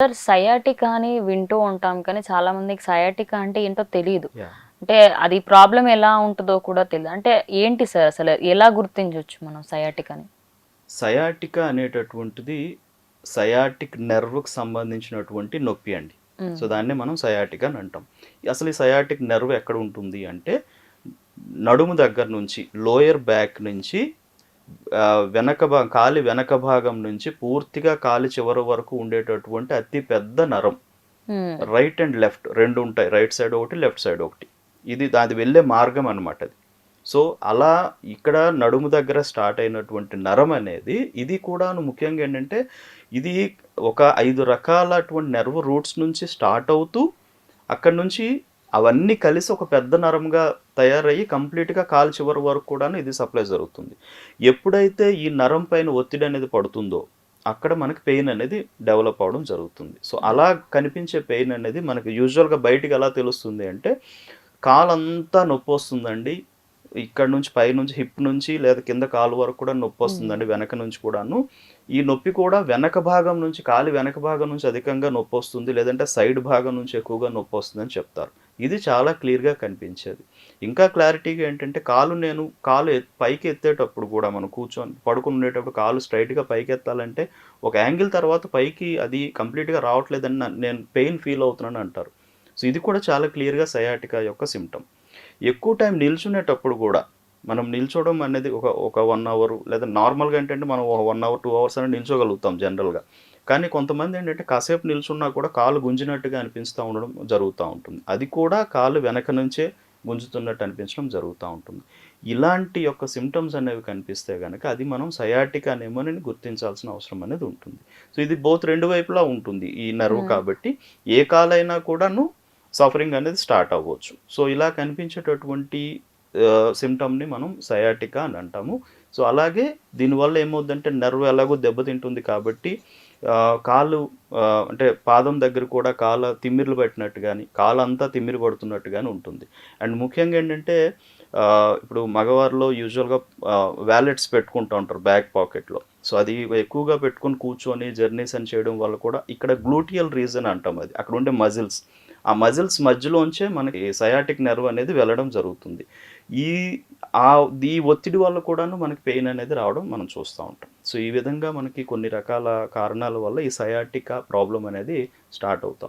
Sir sciatica అని వింటూ ఉంటాం కానీ చాలా మందికి సయాటికా అంటే ఏంటో తెలియదు అంటే అది ప్రాబ్లం ఎలా ఉంటుందో కూడా తెలియదు అంటే ఏంటి సార్ అసలు? ఎలా గుర్తించవచ్చు మనం సయాటికాని సయాటికా అనేటటువంటిది సయాటిక్ నెర్వ్కి సంబంధించినటువంటి నొప్పి అండి. సో దాన్నే మనం సయాటిక్ అని అంటాం. అసలు ఈ సయాటిక్ నెర్వ్ ఎక్కడ ఉంటుంది అంటే నడుము దగ్గర నుంచి లోయర్ బ్యాక్ నుంచి వెనక భా కాలి వెనక భాగం నుంచి పూర్తిగా కాలి చివరి వరకు ఉండేటటువంటి అతి పెద్ద నరం. రైట్ అండ్ లెఫ్ట్ రెండు ఉంటాయి. రైట్ సైడ్ ఒకటి లెఫ్ట్ సైడ్ ఒకటి. ఇది అది వెళ్ళే మార్గం అన్నమాట అది. సో అలా ఇక్కడ నడుము దగ్గర స్టార్ట్ అయినటువంటి నరం అనేది ఇది కూడా ముఖ్యంగా ఏంటంటే ఇది ఒక ఐదు రకాలటువంటి నెర్వ్ రూట్స్ నుంచి స్టార్ట్ అవుతూ అక్కడ నుంచి అవన్నీ కలిసి ఒక పెద్ద నరంగా తయారయ్యి కంప్లీట్గా కాలు చివరి వరకు కూడా ఇది సప్లై జరుగుతుంది. ఎప్పుడైతే ఈ నరం పైన ఒత్తిడి అనేది పడుతుందో అక్కడ మనకి పెయిన్ అనేది డెవలప్ అవడం జరుగుతుంది. సో అలా కనిపించే పెయిన్ అనేది మనకి యూజువల్గా బయటికి ఎలా తెలుస్తుంది అంటే కాలంతా నొప్పి వస్తుందండి. ఇక్కడ నుంచి పై నుంచి హిప్ నుంచి లేదా కింద కాలు వరకు కూడా నొప్పి వస్తుందండి వెనక నుంచి కూడాను. ఈ నొప్పి కూడా వెనక భాగం నుంచి కాలి వెనక భాగం నుంచి అధికంగా నొప్పి వస్తుంది లేదంటే సైడ్ భాగం నుంచి ఎక్కువగా నొప్పి వస్తుందని చెప్తారు. ఇది చాలా క్లియర్గా కనిపించేది. ఇంకా క్లారిటీగా ఏంటంటే కాలు నేను కాలు ఎత్- పైకి ఎత్తేటప్పుడు కూడా మనం కూర్చొని పడుకుని ఉండేటప్పుడు కాలు స్ట్రైట్గా పైకి ఎత్తాలంటే ఒక యాంగిల్ తర్వాత పైకి అది కంప్లీట్గా రావట్లేదని నేను పెయిన్ ఫీల్ అవుతున్నాను అంటారు. సో ఇది కూడా చాలా క్లియర్గా సయాటికా యొక్క సిమ్టమ్ ఎక్కువ టైం నిల్చునేటప్పుడు కూడా మనం నిల్చోవడం అనేది ఒక ఒక వన్ అవర్ లేదా నార్మల్గా ఏంటంటే మనం వన్ అవర్ టూ అవర్స్ అనేది నిల్చోగలుగుతాం జనరల్గా కానీ కొంతమంది ఏంటంటే కాసేపు నిల్చున్నా కూడా కాలు గుంజినట్టుగా అనిపిస్తూ ఉండడం జరుగుతూ ఉంటుంది. అది కూడా కాలు వెనక నుంచే గుంజుతున్నట్టు అనిపించడం జరుగుతూ ఉంటుంది. ఇలాంటి యొక్క సిమ్టమ్స్ అనేవి కనిపిస్తే కనుక అది మనం సయాటిక్ అనేమోని గుర్తించాల్సిన అవసరం అనేది ఉంటుంది. సో ఇది బోత్ రెండు వైపులా ఉంటుంది ఈ నర్వ్ Hmm. కాబట్టి. ఏ కాలైనా కూడాను సఫరింగ్ అనేది స్టార్ట్ అవ్వచ్చు. సో ఇలా కనిపించేటటువంటి సిమ్టమ్ని మనం సయాటికా అని అంటాము. సో అలాగే దీనివల్ల ఏమవుద్దంటే నర్వ్ ఎలాగో దెబ్బతింటుంది కాబట్టి కాలు అంటే పాదం దగ్గర కూడా కాల తిమ్మిర్లు పెట్టినట్టు కానీ కాలంతా తిమ్మిరి పడుతున్నట్టు కానీ ఉంటుంది. అండ్ ముఖ్యంగా ఏంటంటే ఇప్పుడు మగవారిలో యూజువల్గా వ్యాలెట్స్ పెట్టుకుంటూ ఉంటారు బ్యాక్ పాకెట్లో. సో అది ఎక్కువగా పెట్టుకొని కూర్చొని జర్నీస్ అని చేయడం వల్ల కూడా ఇక్కడ గ్లూటియల్ రీజన్ అంటాం అది. అక్కడ ఉండే మజిల్స్ ఆ మజిల్స్ మధ్యలోంచే మనకి సయాటిక్ నెర్వ్ అనేది వెళ్ళడం జరుగుతుంది. ఈ ఆ ఈ ఒత్తిడి వల్ల కూడాను మనకి పెయిన్ అనేది రావడం మనం చూస్తూ ఉంటాం. సో ఈ విధంగా మనకి కొన్ని రకాల కారణాల వల్ల ఈ సయాటికా ప్రాబ్లం అనేది స్టార్ట్ అవుతూ